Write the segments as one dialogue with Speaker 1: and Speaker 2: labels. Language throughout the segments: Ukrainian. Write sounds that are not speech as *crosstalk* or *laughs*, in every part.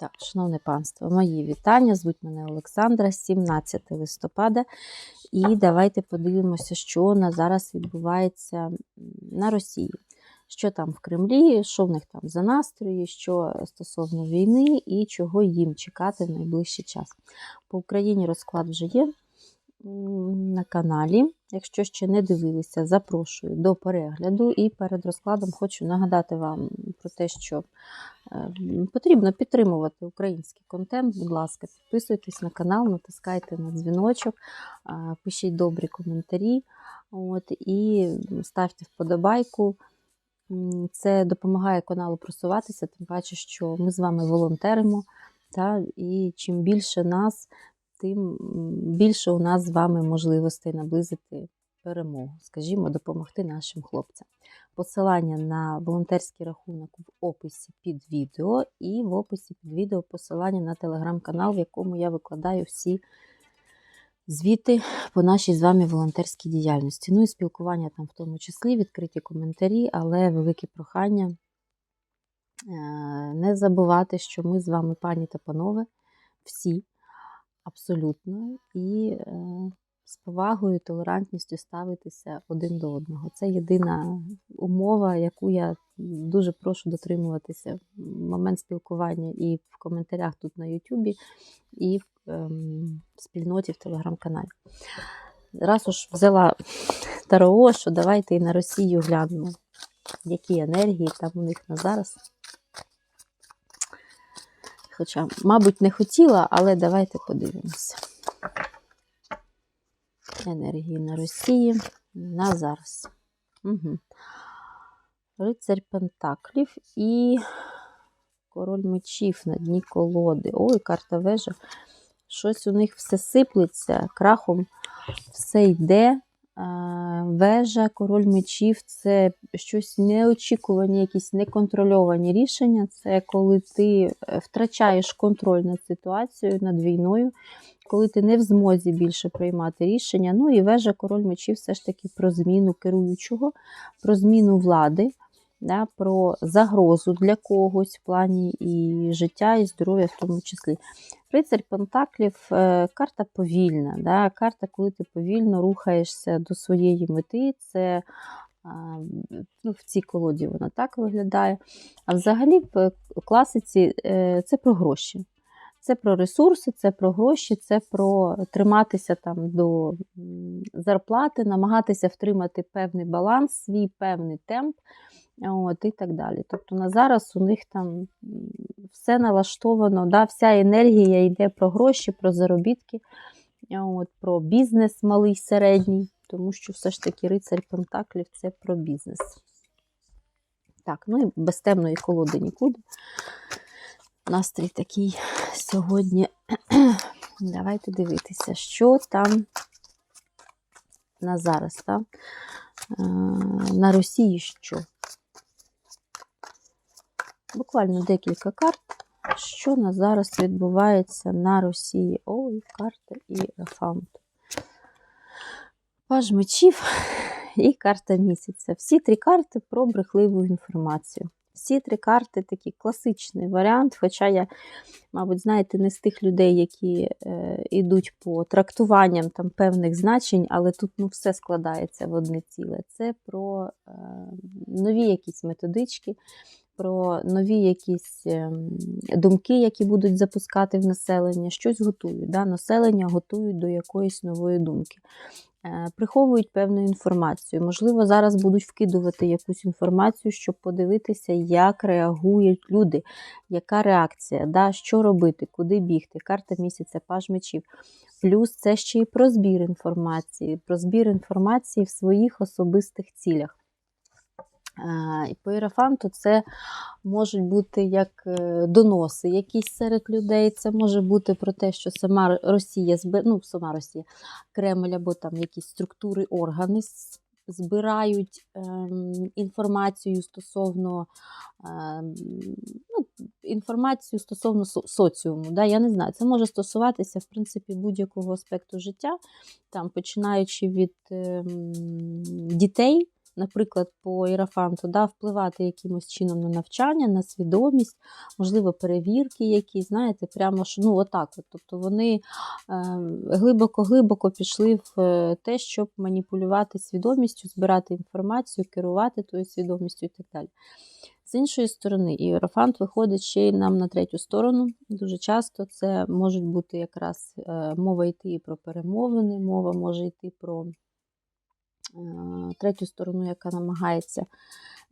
Speaker 1: Так, шановне панство, мої вітання. Звуть мене Олександра, 17 листопада. І давайте подивимося, що на зараз відбувається на Росії. Що там в Кремлі, що в них там за настрої, що стосовно війни і чого їм чекати в найближчий час. По Україні розклад вже є на каналі. Якщо ще не дивилися, запрошую до перегляду. І перед розкладом хочу нагадати вам про те, що е, потрібно підтримувати український контент. Будь ласка, підписуйтесь на канал, натискайте на дзвіночок, е, пишіть добрі коментарі от, і ставте вподобайку. Це допомагає каналу просуватися, тим паче, що ми з вами волонтеримо. Та, і чим більше нас, тим більше у нас з вами можливостей наблизити перемогу, скажімо, допомогти нашим хлопцям. Посилання на волонтерський рахунок в описі під відео, і в описі під відео посилання на телеграм-канал, в якому я викладаю всі звіти по нашій з вами волонтерській діяльності. Ну і спілкування там в тому числі, відкриті коментарі, але велике прохання е, не забувати, що ми з вами, пані та панове, всі абсолютно, і е, з повагою, толерантністю ставитися один до одного. Це єдина умова, яку я дуже прошу дотримуватися в момент спілкування і в коментарях тут на Ютубі, і в ем, спільноті в телеграм-каналі. Раз уж взяла ТРО, що давайте і на Росію глянемо, які енергії там у них на зараз. Хоча, мабуть, не хотіла, але давайте подивимося. Енергії на Росії на зараз. Угу. Рицарь Пентаклів і король мечів на дні колоди. Ой, карта вежа. Щось у них все сиплеться, крахом все йде. Вежа, король мечів це щось неочікувані, якісь неконтрольовані рішення. Це коли ти е, втрачаєш контроль над ситуацією, над війною, коли ти не в змозі більше приймати рішення. Ну і вежа, король мечів все ж таки про зміну керуючого, про зміну влади, да, про загрозу для когось в плані і життя, і здоров'я в тому числі. Рицарь Пентаклів е, карта повільна. Да? Карта, коли ти повільно рухаєшся до своєї мети. Це ну, в цій колоді вона так виглядає. А взагалі в класиці е, це про гроші. Це про ресурси, це про гроші, це про триматися там до зарплати, намагатися втримати певний баланс, свій певний темп. От, і так далі. Тобто на зараз у них там все налаштовано, да, вся енергія йде про гроші, про заробітки, от, про бізнес малий, середній, тому що все ж таки рицарь Пентаклів це про бізнес. Так, ну і без темної колоди нікуди. Настрій такий сьогодні. *clears throat* Давайте дивитися, що там на зараз, так? Е, на Росії що? Буквально декілька карт. Що на зараз відбувається на Росії? Ой, карта і Рафаунт. Паж мечів *laughs* і карта місяця. Всі три карти про брехливу інформацію. Всі три карти такий класичний варіант. Хоча я, мабуть, знаєте, не з тих людей, які е, йдуть по трактуванням там певних значень, але тут ну, все складається в одне ціле. Це про е, нові якісь методички, про нові якісь ем, думки, які будуть запускати в населення, щось готують. Да? Населення готують до якоїсь нової думки. Е, Приховують певну інформацію. Можливо, зараз будуть вкидувати якусь інформацію, щоб подивитися, як реагують люди, яка реакція, да? що робити, куди бігти. Карта місяця, паж мечів. Плюс це ще й про збір інформації, про збір інформації в своїх особистих цілях. Е, І по іерафанту це можуть бути як е, доноси якісь серед людей. Це може бути про те, що сама Росія ну, сама Росія, Кремль або там якісь структури, органи збирають ем, інформацію стосовно ем, ну, інформацію стосовно со- соціуму. Да? Я не знаю, це може стосуватися в принципі будь-якого аспекту життя, там починаючи від ем, дітей. Наприклад, по ірафанту, да, впливати якимось чином на навчання, на свідомість, можливо, перевірки якісь, знаєте, прямо ж, ну, отак. От. Тобто вони е, глибоко-глибоко пішли в е, те, щоб маніпулювати свідомістю, збирати інформацію, керувати тою свідомістю і так далі. З іншої сторони, іерофант виходить ще й нам на третю сторону. Дуже часто це можуть бути якраз е, мова йти і про перемовини, мова може йти про е, третю сторону, яка намагається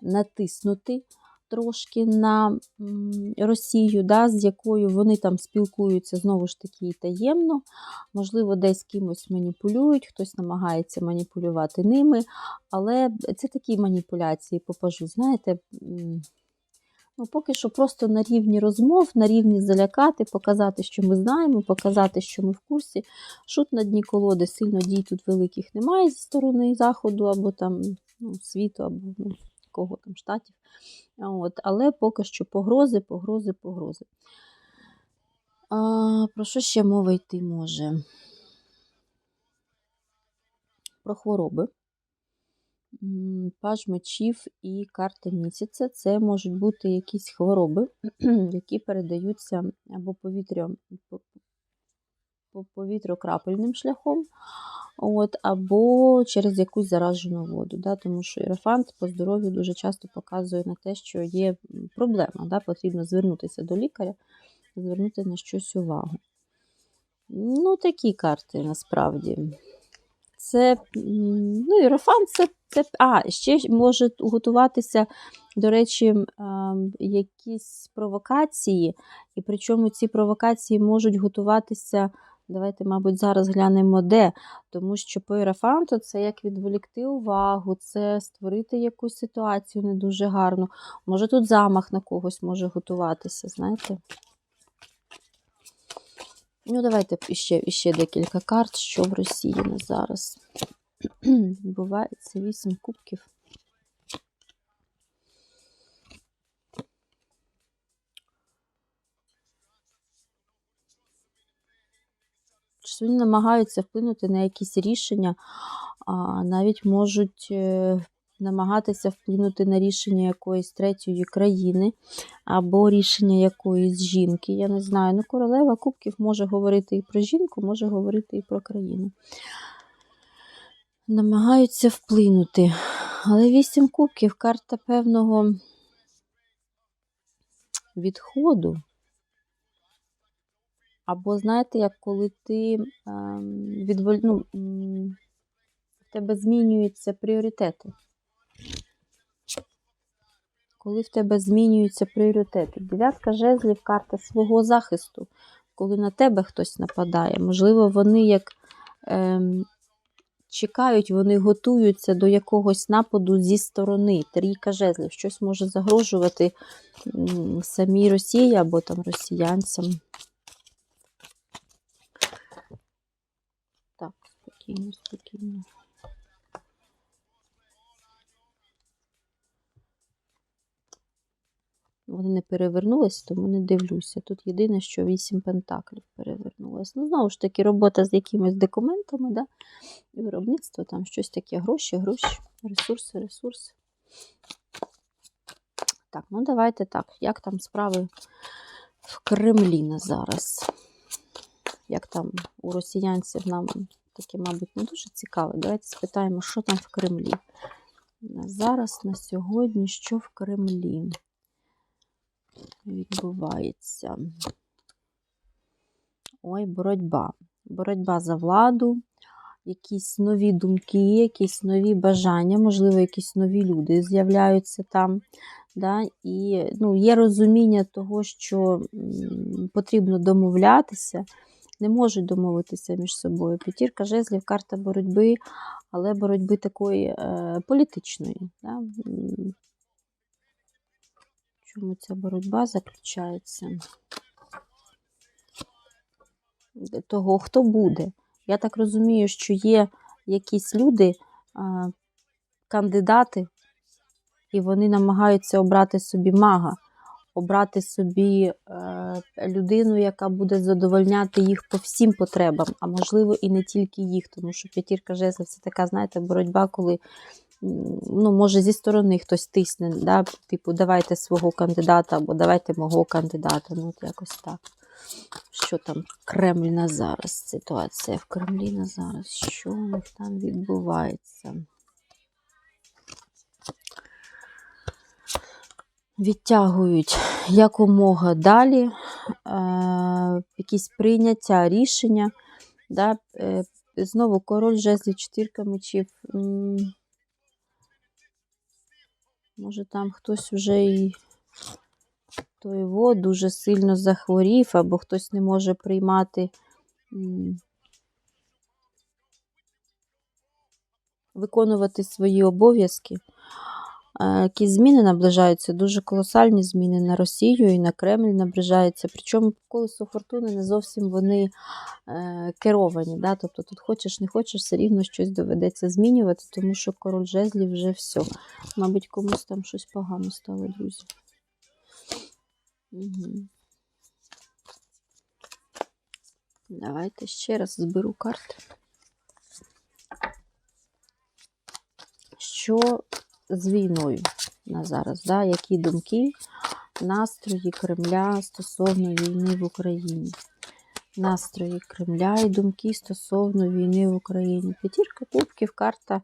Speaker 1: натиснути трошки на Росію, да, з якою вони там спілкуються знову ж таки таємно, можливо, десь кимось маніпулюють, хтось намагається маніпулювати ними, але це такі маніпуляції попажу, знаєте. Ну, поки що просто на рівні розмов, на рівні залякати, показати, що ми знаємо, показати, що ми в курсі. Шут на дні колоди, сильно дій тут великих немає зі сторони Заходу, або там ну, світу, або ну, кого там штатів. От, але поки що погрози, погрози, погрози. А, Про що ще мова йти може? Про хвороби. Паж мечів і карти місяця це можуть бути якісь хвороби, *clears throat* які передаються або повітря, по- по- шляхом, от, або через якусь заражену воду. Да, тому що іерофант по здоров'ю дуже часто показує на те, що є проблема. Да, потрібно звернутися до лікаря, звернути на щось увагу. Ну, такі карти насправді. Це, ну, іерофан це, це. А, ще може готуватися, до речі, якісь провокації, і причому ці провокації можуть готуватися. Давайте, мабуть, зараз глянемо де. Тому що по іерофанту це як відволікти увагу, це створити якусь ситуацію не дуже гарну. Може, тут замах на когось може готуватися, знаєте? Ну, давайте іще, іще декілька карт, що в Росії на зараз *clears throat* відбувається. Вісім кубків. Що вони намагаються вплинути на якісь рішення, а навіть можуть е, намагатися вплинути на рішення якоїсь третьої країни або рішення якоїсь жінки. Я не знаю. Ну, королева кубків може говорити і про жінку, може говорити і про країну. Намагаються вплинути. Але вісім кубків карта певного відходу. Або, знаєте, як коли ти ем, відволь... ну, в тебе змінюються пріоритети. Коли в тебе змінюються пріоритети. Дев'ятка жезлів карта свого захисту, коли на тебе хтось нападає. Можливо, вони як ем, чекають, вони готуються до якогось нападу зі сторони. Трійка жезлів. Щось може загрожувати самій Росії або там росіянцям. Так, спокійно, спокійно. Вони не перевернулись, тому не дивлюся. Тут єдине, що 8 пентаклів перевернулось. Ну, знову ж таки, робота з якимись документами, да? і виробництво, там щось таке, гроші, гроші, ресурси, ресурси. Так, ну давайте так. Як там справи в Кремлі на зараз? Як там у росіянців нам таке, мабуть, не дуже цікаве. Давайте спитаємо, що там в Кремлі. На зараз, на сьогодні, що в Кремлі відбувається? Ой, боротьба. Боротьба за владу, якісь нові думки, якісь нові бажання, можливо, якісь нові люди з'являються там. Да? І ну, є розуміння того, що потрібно домовлятися, не можуть домовитися між собою. П'ятірка жезлів, карта боротьби, але боротьби такої е, політичної. Да? Чому ця боротьба заключається? Того, хто буде. Я так розумію, що є якісь люди, кандидати, і вони намагаються обрати собі мага, обрати собі е, людину, яка буде задовольняти їх по всім потребам, а можливо і не тільки їх, тому що п'ятірка жезлів це така, знаєте, боротьба, коли ну, може, зі сторони хтось тисне, да? типу, давайте свого кандидата або давайте мого кандидата. Ну, от якось так. Що там Кремль на зараз? Ситуація в Кремлі на зараз. Що у них там відбувається? Відтягують якомога далі е, якісь прийняття рішення. Да? Е, знову король жезлів, чотирка мечів. М, Може, там хтось вже і той во дуже сильно захворів, або хтось не може приймати, виконувати свої обов'язки. Е, Якісь зміни наближаються, дуже колосальні зміни на Росію і на Кремль наближаються. Причому колесо фортуни не зовсім вони е, керовані. Да? Тобто тут хочеш, не хочеш, все рівно щось доведеться змінювати, тому що король жезлів вже все. Мабуть, комусь там щось погано стало, друзі. Угу. Давайте ще раз зберу карти. Що з війною на зараз? Да? Які думки, настрої Кремля стосовно війни в Україні? Настрої Кремля і думки стосовно війни в Україні. П'ятірка кубків, карта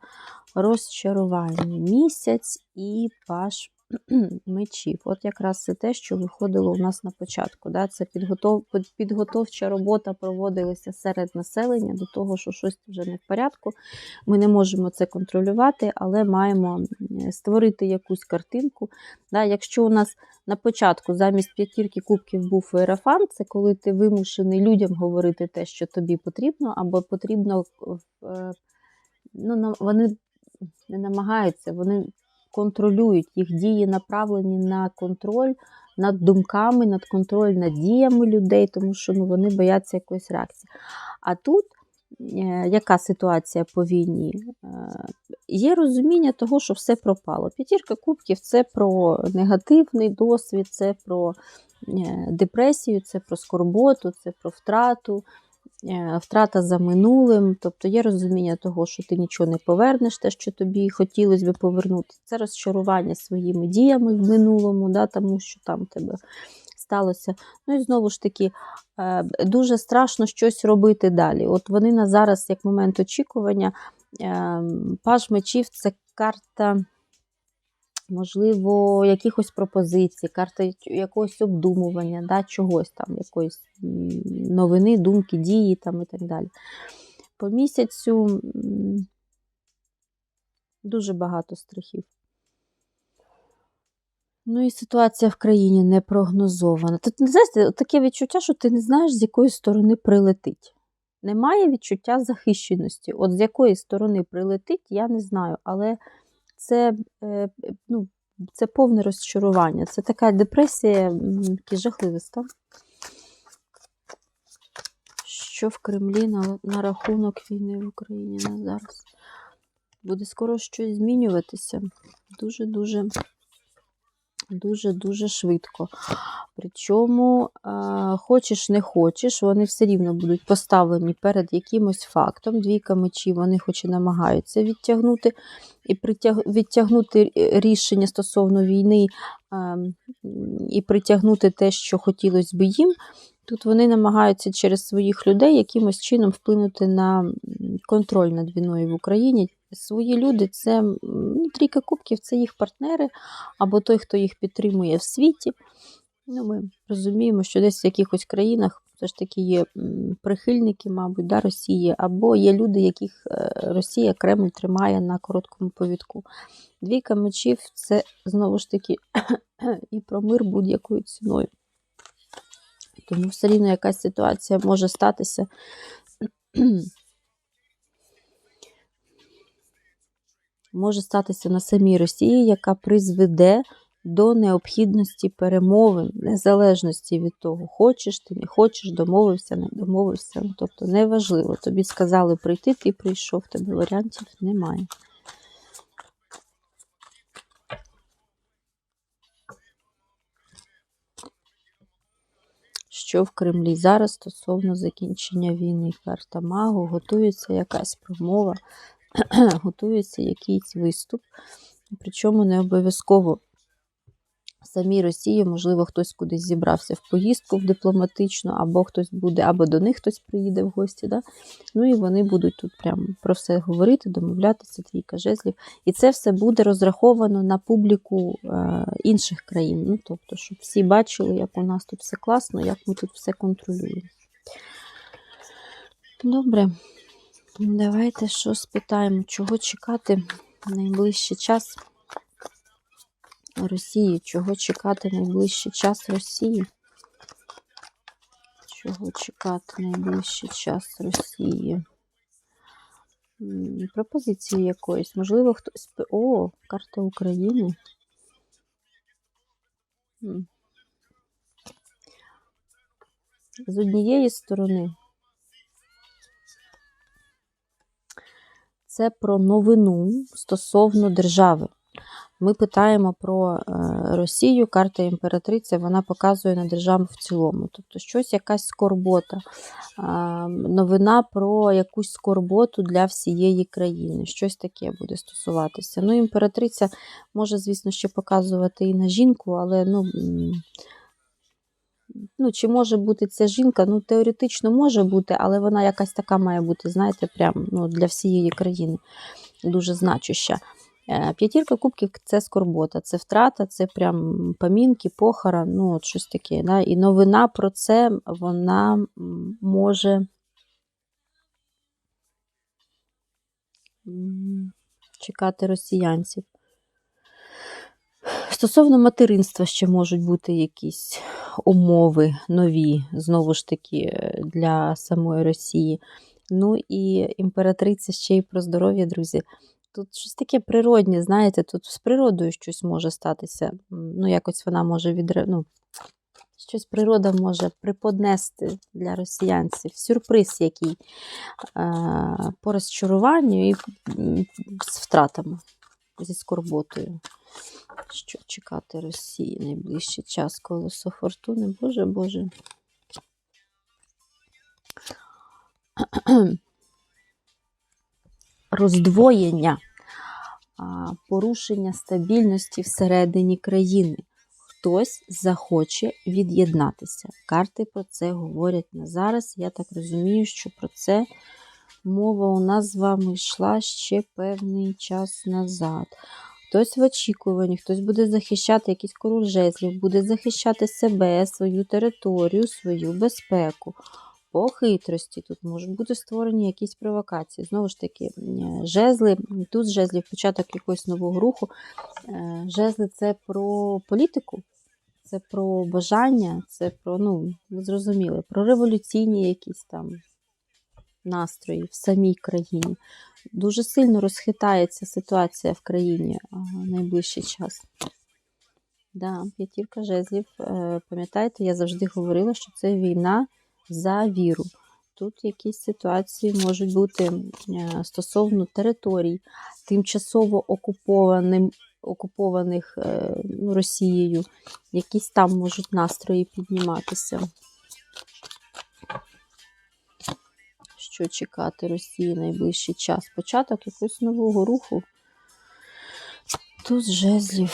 Speaker 1: розчарування. Місяць і паш *clears throat* мечів. От якраз це те, що виходило у нас на початку. Да? Це підготов... підготовча робота проводилася серед населення до того, що щось вже не в порядку. Ми не можемо це контролювати, але маємо створити якусь картинку. Да? Якщо у нас на початку замість п'ятірки кубків був ерафан, це коли ти вимушений людям говорити те, що тобі потрібно, або потрібно е, ну, вони не намагаються, вони контролюють їх дії направлені на контроль над думками, над контроль над діями людей, тому що ну, вони бояться якоїсь реакції. А тут е, яка ситуація по війні? Е, Є розуміння того, що все пропало. П'ятірка кубків це про негативний досвід, це про е, депресію, це про скорботу, це про втрату. Е, Втрата за минулим, тобто є розуміння того, що ти нічого не повернеш, те, що тобі хотілося би повернути. Це розчарування своїми діями в минулому, да, тому що там тебе сталося. Ну і знову ж таки, е, дуже страшно щось робити далі. От вони на зараз, як момент очікування, е, паж мечів це карта. Можливо, якихось пропозицій, карта якогось обдумування, да, чогось там, якоїсь новини, думки, дії там і так далі. По місяцю дуже багато страхів. Ну і ситуація в країні не прогнозована. Тут знаєте, таке відчуття, що ти не знаєш, з якої сторони прилетить. Немає відчуття захищеності. От з якої сторони прилетить, я не знаю. Але це, е, ну, це повне розчарування. Це така депресія, такий жахливий стан. Що в Кремлі на, на рахунок війни в Україні на зараз? Буде скоро щось змінюватися. Дуже-дуже дуже-дуже швидко. Причому, е, хочеш не хочеш, вони все рівно будуть поставлені перед якимось фактом. Двійка мечів, вони хоч і намагаються відтягнути і притяг... відтягнути рішення стосовно війни е, і притягнути те, що хотілося б їм. Тут вони намагаються через своїх людей якимось чином вплинути на контроль над війною в Україні. Свої люди це ну, трійка кубків, це їх партнери або той, хто їх підтримує в світі. Ну, ми розуміємо, що десь в якихось країнах все ж таки є прихильники, мабуть, да, Росії, або є люди, яких е, Росія Кремль тримає на короткому повідку. Двійка мечів це знову ж таки *clears throat* і про мир будь-якою ціною. Тому все рівно якась ситуація може статися. *clears throat* Може статися на самій Росії, яка призведе до необхідності перемовин, незалежності від того, хочеш ти, не хочеш, домовився, не домовився. Ну, тобто неважливо. Тобі сказали прийти, ти прийшов, тебе варіантів немає. Що в Кремлі зараз стосовно закінчення війни? Карта Магу, готується якась промова *clears throat* готується якийсь виступ. Причому не обов'язково самій Росії, можливо, хтось кудись зібрався в поїздку в дипломатичну, або хтось буде, або до них хтось приїде в гості. Да? Ну і вони будуть тут прямо про все говорити, домовлятися, трійка жезлів. І це все буде розраховано на публіку е, інших країн. Ну, тобто, щоб всі бачили, як у нас тут все класно, як ми тут все контролюємо. Добре, давайте що спитаємо, чого чекати найближчий час Росії? Чого чекати найближчий час Росії? Чого чекати найближчий час Росії? Пропозиції якоїсь. Можливо, хтось. О, карта України. З однієї сторони, це про новину стосовно держави. Ми питаємо про е, Росію, карта імператриця, вона показує на державу в цілому. Тобто щось, якась скорбота, новина про якусь скорботу для всієї країни. Щось таке буде стосуватися. Ну, імператриця може, звісно, ще показувати і на жінку, але ну. Ну, чи може бути ця жінка? Ну, теоретично може бути, але вона якась така має бути, знаєте, прям ну, для всієї країни дуже значуща. Е, П'ятірка кубків це скорбота, це втрата, це прям помінки, похорон, ну, от щось таке. Да? І новина про це вона може чекати росіянців. Стосовно материнства ще можуть бути якісь умови нові, знову ж таки, для самої Росії. Ну і імператриця ще й про здоров'я, друзі. Тут щось таке природнє, знаєте, тут з природою щось може статися. Ну, якось вона може відре... ну, щось природа може приподнести для росіянців. Сюрприз який по розчаруванню і з втратами, зі скорботою. Що чекати Росії найближчий час колесо фортуни? Боже Боже. *clears throat* Роздвоєння, порушення стабільності всередині країни. Хтось захоче від'єднатися. Карти про це говорять на зараз. Я так розумію, що про це мова у нас з вами йшла ще певний час назад. Хтось в очікуванні, хтось буде захищати якийсь король жезлів, буде захищати себе, свою територію, свою безпеку. По хитрості тут можуть бути створені якісь провокації. Знову ж таки, м, жезли, тут жезлів початок якогось нового руху. Е, Жезли це про політику, це про бажання, це про, ну, ви зрозуміли, про революційні якісь там настрої в самій країні. Дуже сильно розхитається ситуація в країні а, найближчий час. Да, п'ятірка жезлів. Е, Пам'ятаєте, я завжди говорила, що це війна за віру. Тут якісь ситуації можуть бути е, стосовно територій, тимчасово окупованим, окупованих е, ну, Росією, якісь там можуть настрої підніматися. Що чекати Росії найближчий час? Початок якогось нового руху. Тут жезлів.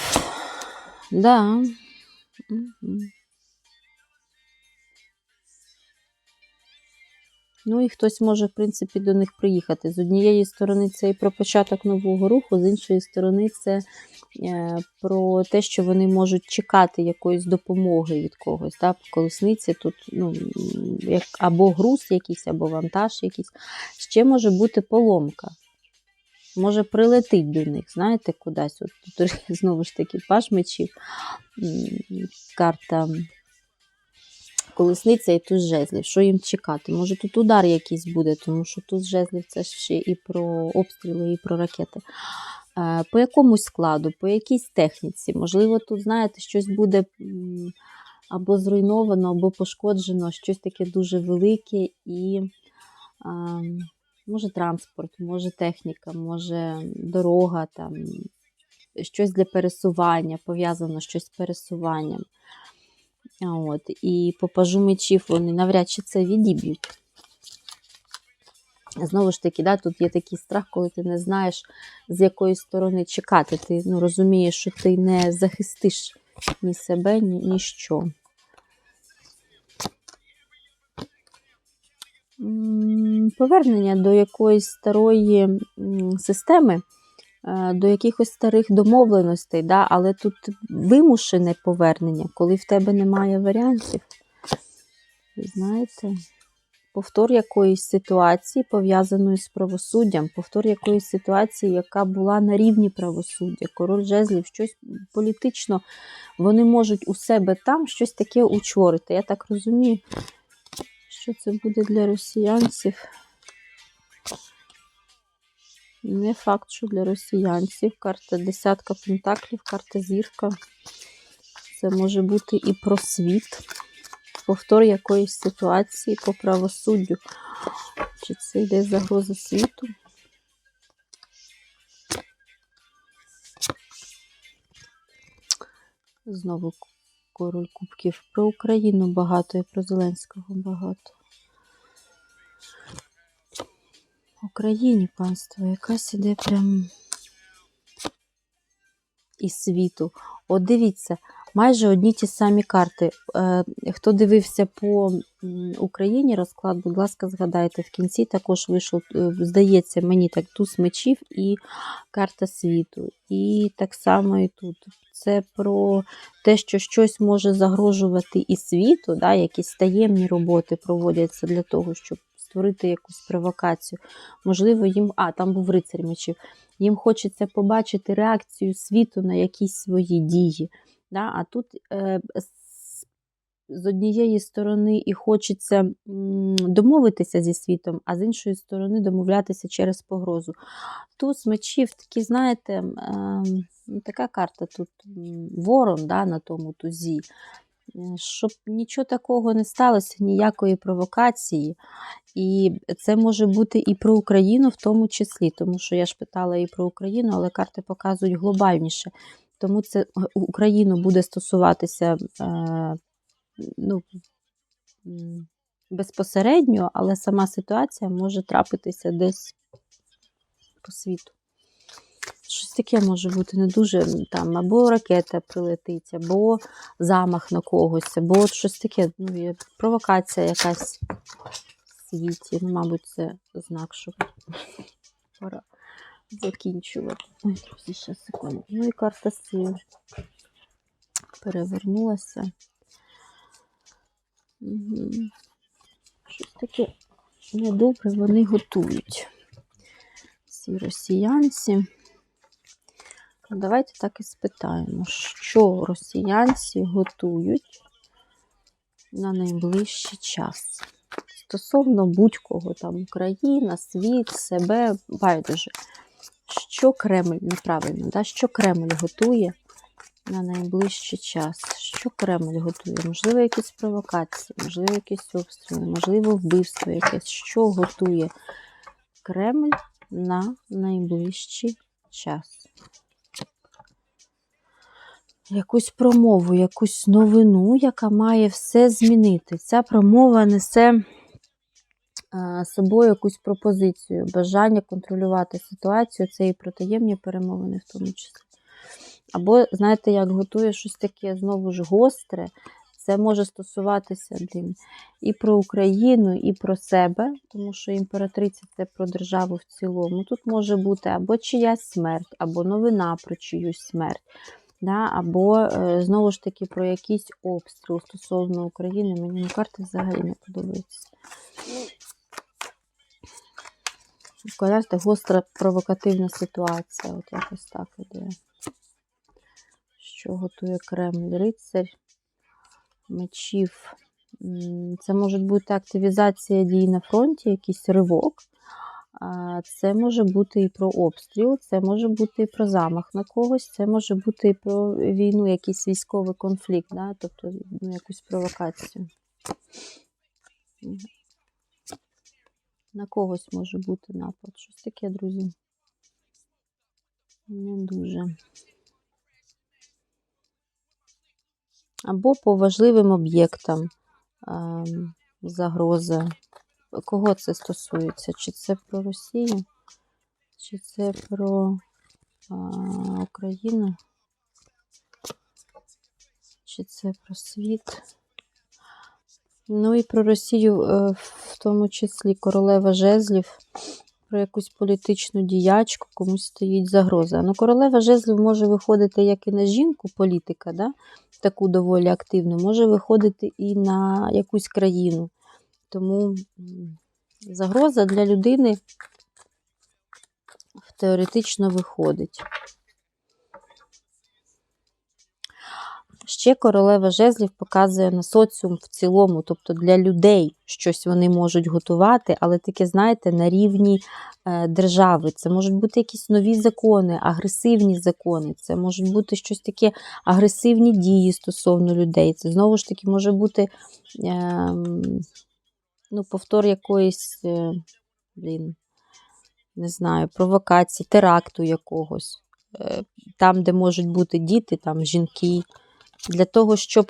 Speaker 1: Да. Мгм. Ну і хтось може, в принципі, до них приїхати. З однієї сторони, це і про початок нового руху, з іншої сторони, це е, про те, що вони можуть чекати якоїсь допомоги від когось. По колесниці тут ну, як, або груз якийсь, або вантаж якийсь. Ще може бути поломка. Може прилетить до них, знаєте, кудись. От тут *laughs* знову ж таки паш мечів, карта колесниця і туз жезлів. Що їм чекати? Може тут удар якийсь буде, тому що туз жезлів це ще і про обстріли, і про ракети. Е, По якомусь складу, по якійсь техніці. Можливо, тут, знаєте, щось буде або зруйновано, або пошкоджено, щось таке дуже велике і. Може транспорт, може техніка, може дорога, там, щось для пересування, пов'язано щось з пересуванням. От, і по пажу мечів вони навряд чи це відіб'ють. Знову ж таки, да, тут є такий страх, коли ти не знаєш, з якої сторони чекати. Ти ну, розумієш, що ти не захистиш ні себе, ні, ні що. Повернення до якоїсь старої системи, до якихось старих домовленостей, да, але тут вимушене повернення, коли в тебе немає варіантів. Знаєте, повтор якоїсь ситуації, пов'язаної з правосуддям, повтор якоїсь ситуації, яка була на рівні правосуддя, король жезлів, щось політично, вони можуть у себе там щось таке учорити. Я так розумію, що це буде для росіянців. Не факт, що для росіянців. Карта десятка пентаклів, карта зірка. Це може бути і про світ, повтор якоїсь ситуації по правосуддю. Чи це йде загроза світу? Знову король кубків. Про Україну багато і про Зеленського багато. Україні панство, якась іде прям із світу. От дивіться, майже одні ті самі карти. Е, Хто дивився по Україні розклад, будь ласка, згадайте, в кінці також вийшов, е, здається, мені так туз мечів і карта світу. І так само і тут. Це про те, що щось може загрожувати і світу, да, якісь таємні роботи проводяться для того, щоб створити якусь провокацію. Можливо, їм. А, там був рицарь мечів. Їм хочеться побачити реакцію світу на якісь свої дії. Да? А тут е, з- однієї сторони і хочеться домовитися зі світом, а з іншої сторони домовлятися через погрозу. Туз мечів, такі, знаєте, ну, така карта тут ворон да, на тому тузі. Е, Щоб нічого такого не сталося, ніякої провокації. І це може бути і про Україну в тому числі, тому що я ж питала і про Україну, але карти показують глобальніше. Тому це Україну буде стосуватися е, ну, безпосередньо, але сама ситуація може трапитися десь по світу. Щось таке може бути не дуже там, або ракета прилетить, або замах на когось, або от щось таке, ну, є провокація якась в світі. Ну, мабуть, це знак, що пора закінчувати. Ой, друзі, ще секунду. Ну і карта сил перевернулася. Угу. Щось таке недобре вони готують. Ці росіянці. Ну, Давайте так і спитаємо, що росіянці готують на найближчий час. Стосовно будь-кого там Україна, світ, себе, байдуже. Що Кремль, неправильно, да? що Кремль готує на найближчий час? Що Кремль готує? Можливо, якісь провокації, можливо, якісь обстріли, можливо, вбивство якесь. Що готує Кремль на найближчий час? Якусь промову, якусь новину, яка має все змінити. Ця промова несе собою якусь пропозицію, бажання контролювати ситуацію, це і про таємні перемовини в тому числі. Або, знаєте, як готує щось таке знову ж гостре, це може стосуватися блін, і про Україну, і про себе, тому що імператриця це про державу в цілому. Тут може бути або чиясь смерть, або новина про чиюсь смерть. Да, або е, знову ж таки про якийсь обстріл стосовно України. Мені ну, карти взагалі не подобаються. Бачите, гостра провокативна ситуація. От якось так іде. Що готує Кремль? Рицарь мечів. Це може бути активізація дій на фронті, якийсь ривок. Це може бути і про обстріл, це може бути і про замах на когось, це може бути і про війну, якийсь військовий конфлікт, да? тобто ну, якусь провокацію. На когось може бути напад. Щось таке, друзі. Не дуже. Або по важливим об'єктам ем, загроза кого це стосується? Чи це про Росію? Чи це про а, Україну? Чи це про світ? Ну і про Росію, е, в тому числі королева жезлів, про якусь політичну діячку, комусь стоїть загроза. Ну, королева жезлів може виходити як і на жінку, політика, да? таку доволі активну, може виходити і на якусь країну. Тому загроза для людини теоретично виходить. Ще королева жезлів показує на соціум в цілому, тобто для людей щось вони можуть готувати, але таке, знаєте, на рівні е, держави. Це можуть бути якісь нові закони, агресивні закони, це можуть бути щось таке агресивні дії стосовно людей. Це знову ж таки може бути е, ну, повтор якоїсь, е, блін, не знаю, провокації, теракту якогось. Е, Там, де можуть бути діти, там жінки для того, щоб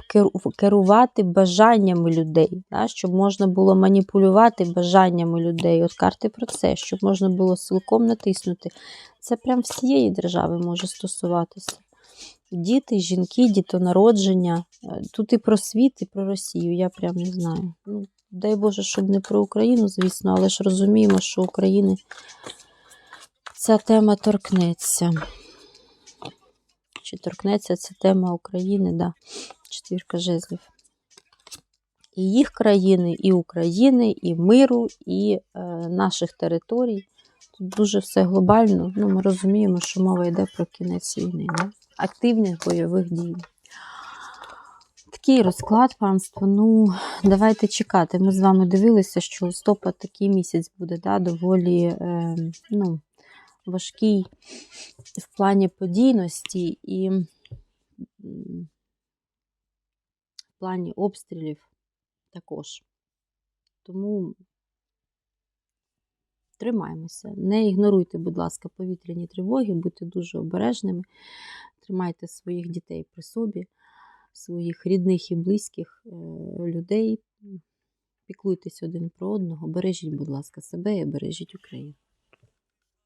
Speaker 1: керувати бажаннями людей, да, щоб можна було маніпулювати бажаннями людей. От карти про це, щоб можна було силком натиснути. Це прям всієї держави може стосуватися. Діти, жінки, дітонародження. Е, Тут і про світ, і про Росію. Я прям не знаю. Ну, дай Боже, щоб не про Україну, звісно, але ж розуміємо, що України ця тема торкнеться. Чи торкнеться ця тема України, да. Четвірка жезлів. І їх країни, і України, і миру, і е, наших територій. Тут дуже все глобально. Ну, ми розуміємо, що мова йде про кінець війни, да? Активних бойових дій. Такий розклад, панство. Ну, давайте чекати. Ми з вами дивилися, що листопад такий місяць буде, да, доволі е, ну, важкий в плані подійності і в плані обстрілів також. Тому тримаємося. Не ігноруйте, будь ласка, повітряні тривоги, будьте дуже обережними, тримайте своїх дітей при собі, своїх рідних і близьких е, людей. Піклуйтесь один про одного, бережіть, будь ласка, себе і бережіть Україну.